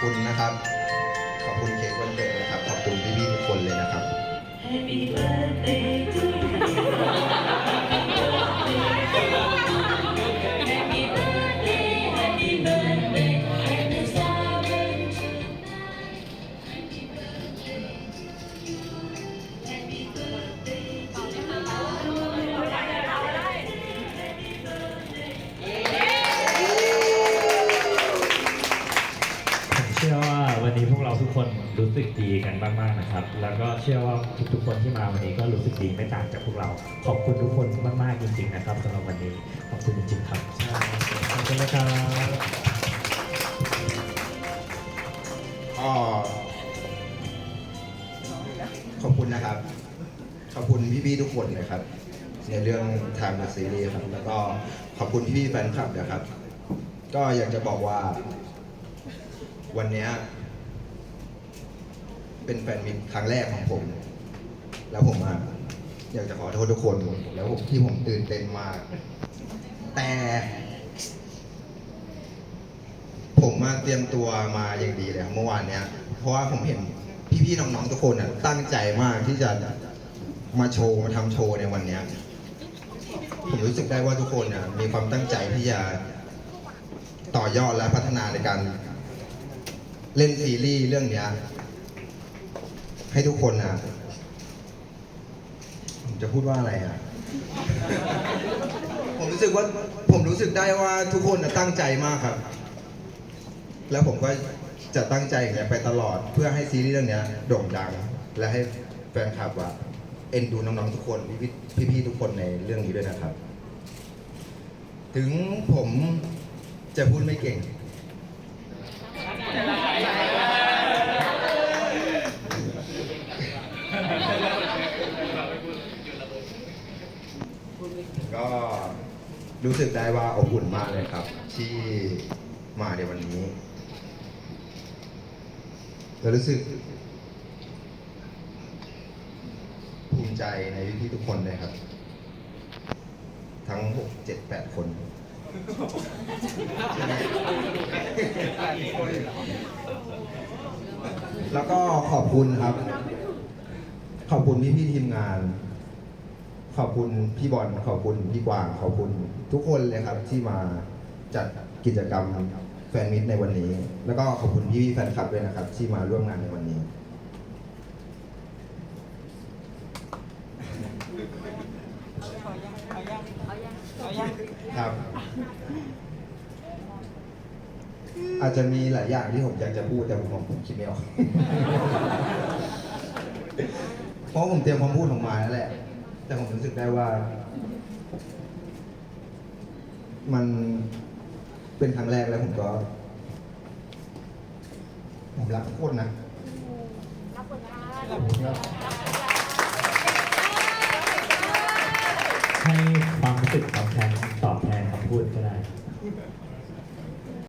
คุณนะครับ ขอบคุณเค้กวันเกิดนะครับ ขอบคุณพี่ๆทุกคนเลยนะครับ Happy birthday to you. รู้สึกดีกันมากๆนะครับ แล้วก็เชื่อว่าทุกๆคนที่มาวันนี้ก็รู้สึกดีไม่ต่างจากพวกเรา ขอบคุณทุกคนมากๆจริง ๆ นะครับสำหรับวันนี้ขอบคุณจริงๆครับใช่ขอบคุณนะครับก็ขอบคุณนะครับ ขอบคุณพี่ๆทุกคนนะครับ ในเรื่องทางซีรีส์ครับ แล้วก็ขอบคุณพี่ๆแฟนคลับนะครับ ก็อยากจะบอกว่า วันเนี้ย เป็นแฟนมิตรครั้งแรกของผม แล้วผมอะอยากจะขอโทษทุกคนแล้วผมที่ผมตื่นเต้นมาก แต่ ผมมาเตรียมตัวมาอย่างดีเลยครับเมื่อวานเนี้ย เพราะว่าผมเห็นพี่ๆน้องๆทุกคนอะตั้งใจมากที่จะมาโชว์มาทำโชว์ในวันเนี้ยผมรู้สึกได้ว่าทุกคนอะมีความตั้งใจที่จะต่อยอดและพัฒนาในการเล่นซีรีส์เรื่องเนี้ย ให้ทุกคนอะผมจะพูดว่าอะไรอะ ผมรู้สึกว่าผมรู้สึกได้ว่าทุกคนน่ะตั้งใจมากครับ แล้วผมก็จะตั้งใจอย่างเงี้ยไปตลอดเพื่อให้ซีรีส์เรื่องเนี้ยโด่งดัง และให้แฟนคลับว่าเอ็นดูน้องๆทุกคนพี่ๆพี่ๆทุกคนในเรื่องนี้ด้วยนะครับ ถึงผมจะพูดไม่เก่ง ก็รู้สึกได้ว่าอบอุ่นมากเลยครับ ที่มาในวันนี้และรู้สึกภูมิใจในพี่ทุกคนเลยครับ ทั้งหกเจ็ดแปดคนแล้วก็ขอบคุณครับ ขอบคุณพี่ๆทีมงาน ขอบคุณพี่บอลขอบคุณพี่กวางขอบคุณทุกคนเลยครับที่มาจัดกิจกรรมแฟนมิตในวันนี้ แล้วก็ขอบคุณพี่ๆแฟนคลับด้วยนะครับ ที่มาร่วมงานในวันนี้ครับ อาจจะมีหลายอย่างที่ผมอยากจะพูดแต่ผมผมคิดไม่ออกเพราะผมเตรียมคำพูดออกมาแล้วแหละ แต่ผมรู้สึกได้ว่า มันเป็นครั้งแรกแล้วผมก็ ผมรักทุกคนนะรับบทบาทครับให้ความรู้สึกตอบแทนตอบแทนคำพูดก็ได้